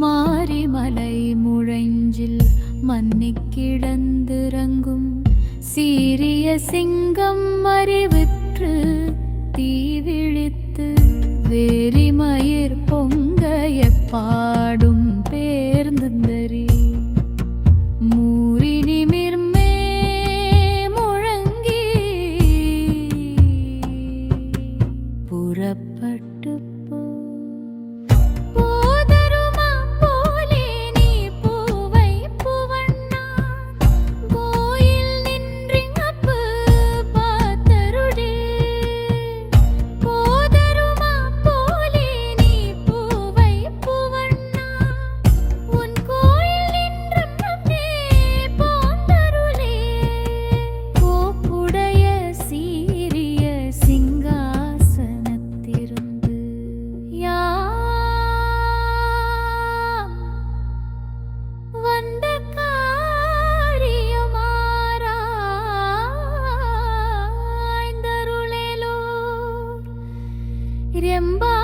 மாரிமலை முழைஞ்சில் மன்னிக் கிடந்திறங்கும் சீரிய சிங்கம் அறிவிற்று தீவிழித்து வேரிமயிர் பொங்க எப்பாடும் பேர்ந்தந்தரி மூரி நிமிர்மே முழங்கி புறப்பட்டு രംഭാ